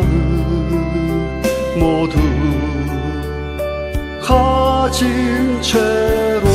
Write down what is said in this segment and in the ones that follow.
마음 모두 가진 채로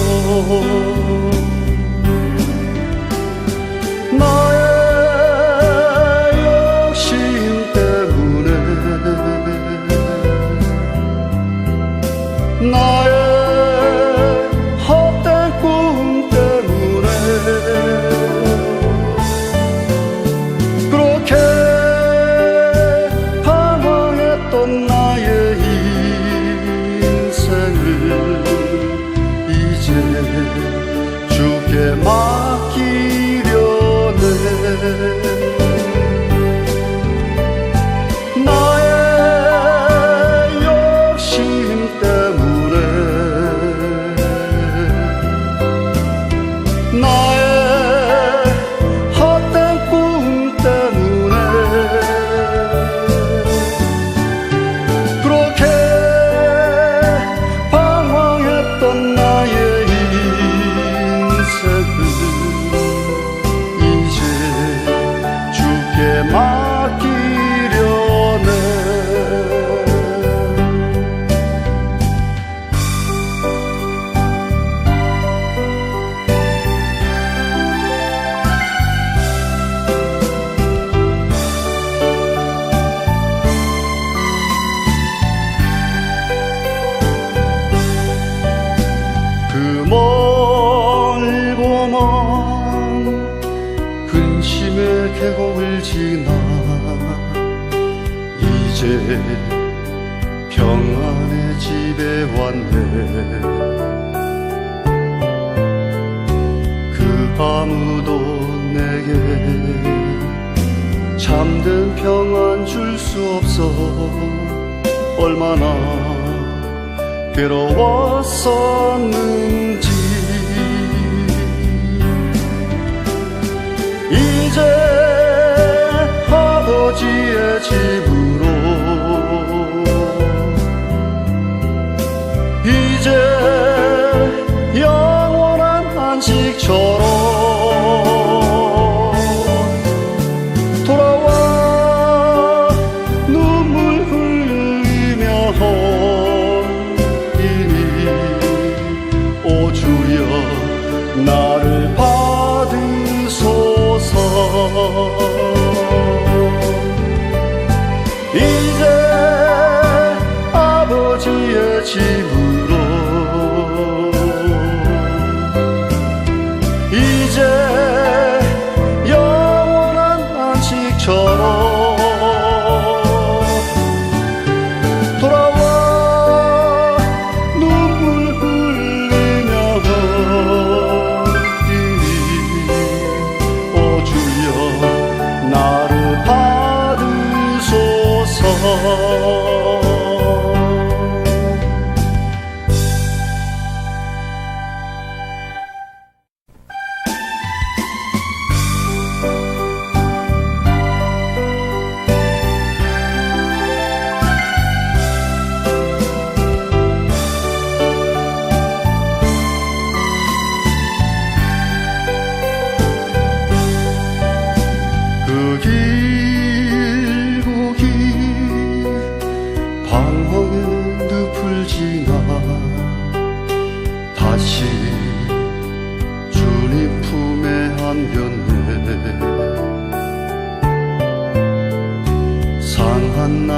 계곡을 지나 이제 평안의 집에 왔네. 그 아무도 내게 잠든 평안 줄 수 없어 얼마나 괴로웠었는지. 是 Lord.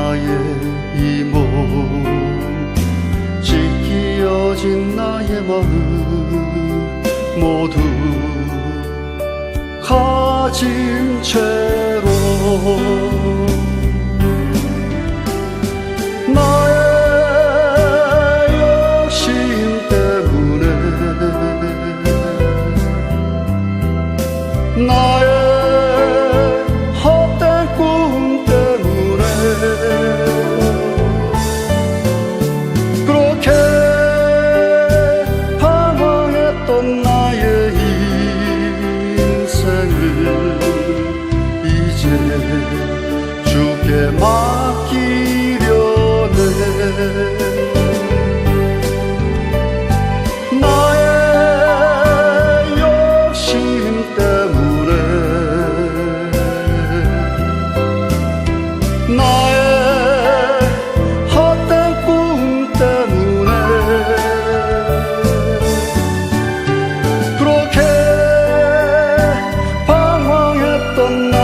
나의 이 몸 지키어진 나의 마음 모두 가진 채로. 나의 욕심 때문에 나 Oh.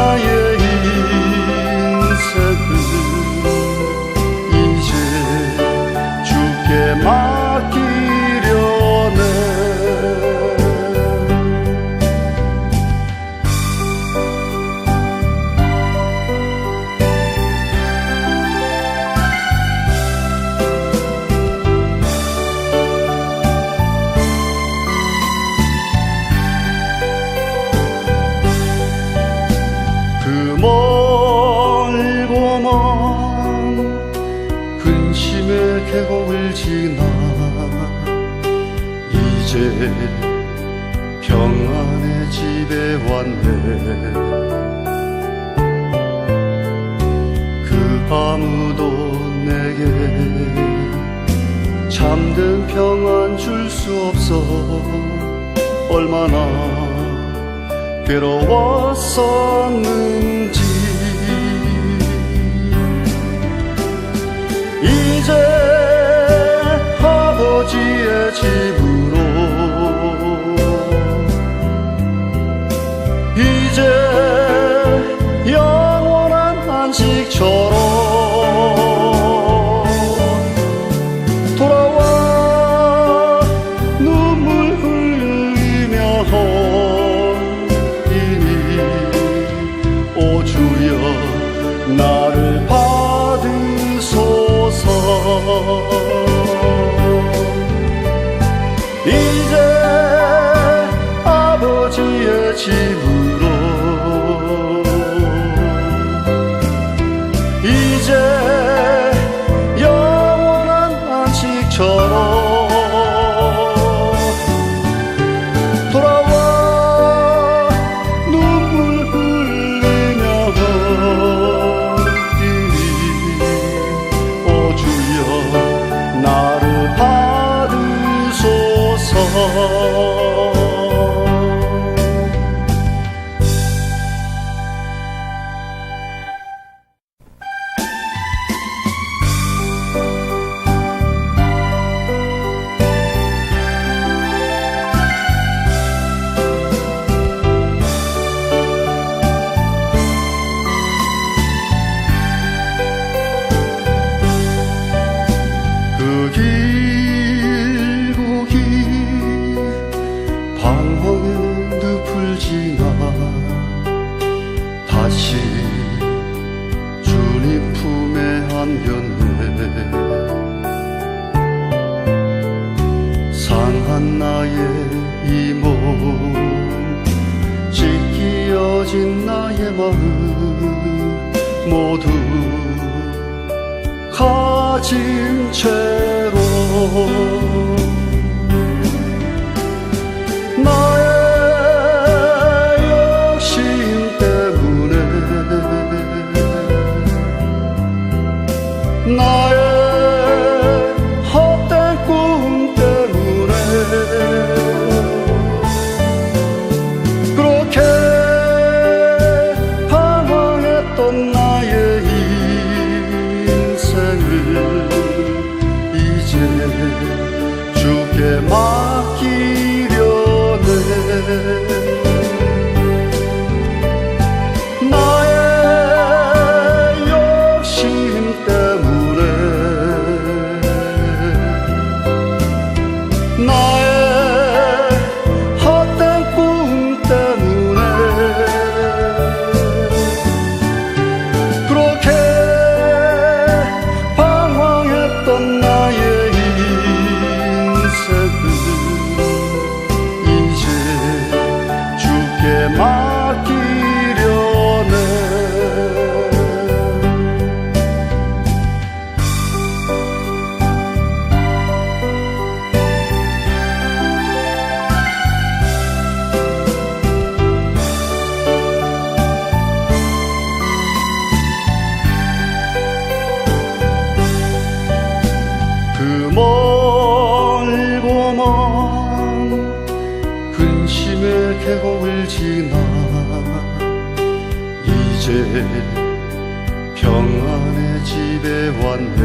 계곡을 지나 이제 평안의 집에 왔네. 그 아무도 내게 잠든 평안 줄 수 없어. 얼마나 괴로웠었는지. 이제 te. 是不。 모두 가진 채로. 주께 말 지나 이제 평안의 집에 왔네.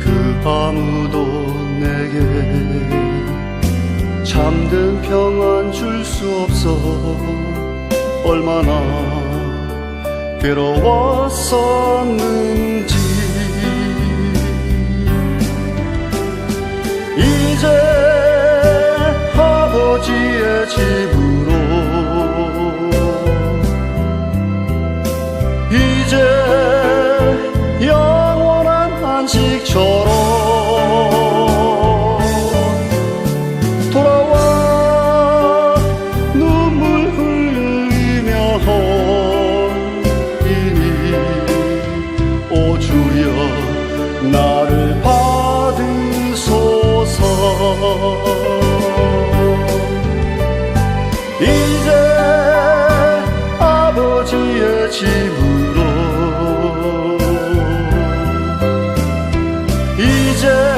그 아무도 내게 잠든 평안 줄 수 없어. 얼마나 괴로웠었는가 deserve